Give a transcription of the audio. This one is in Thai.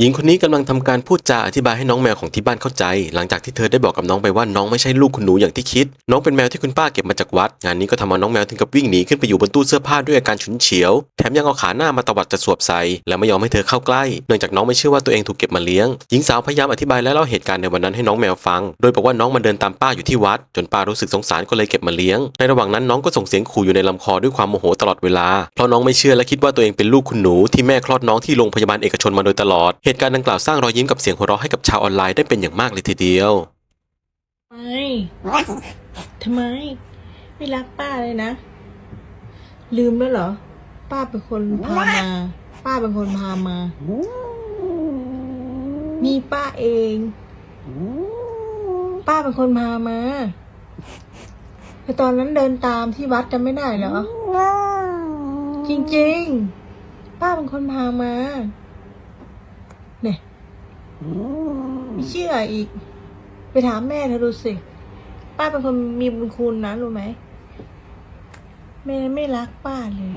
หญิงคนนี้กำลังทำการพูดจาอธิบายให้น้องแมวของที่บ้านเข้าใจ หลังจากที่เธอได้บอกกับน้องไปว่าน้องไม่ใช่ลูกคุณหนูอย่างที่คิด น้องเป็นแมวที่คุณป้าเก็บมาจากวัด งานนี้ก็ทำเอาน้องแมวถึงกับวิ่งหนีขึ้นไปอยู่บนตู้เสื้อผ้าด้วยอาการฉุนเฉียว แถมยังเอาขาหน้ามาตวัดจะสวบใส่และไม่ยอมให้เธอเข้าใกล้ เนื่องจากน้องไม่เชื่อว่าตัวเองถูกเก็บมาเลี้ยง หญิงสาวพยายามอธิบายและเล่าเหตุการณ์ในวันนั้นให้น้องแมวฟัง โดยบอกว่าน้องมันเดินตามป้าอยู่ที่วัด จนป้ารู้สึกสงสารก็เลยเก็บมาเลี้ยง ในระหว่างนั้นน้องก็ส่งเสียงขู่อยู่ในลำคอด้วยความโมโหตลอดเวลา เพราะน้องไม่เชื่อและคิดว่าตัวเองเป็นลูกคุณหนูที่แม่คลอดน้องที่โรงพยาบาลเอกชนมาโดยตลอดเหตุการณ์ดังกล่าวสร้างรอยยิ้มกับเสียงหัวเราะให้กับชาวออนไลน์ได้เป็นอย่างมากเลยทีเดียว ไม่ทำไม ไม่รักป้าเลยนะ ลืมแล้วเหรอ ป้าเป็นคนพามา ป้าเป็นคนพามา มีป้าเอง ป้าเป็นคนพามาแต่ตอนนั้นเดินตามที่วัดจำไม่ได้เหรอ จริงๆ ป้าเป็นคนพามา เนี่ยไม่เชื่ออีก ไปถามแม่เธอดูสิ ป้าเป็นคนมีบุญคุณนะรู้ไหมแม่ไม่รักป้าเลย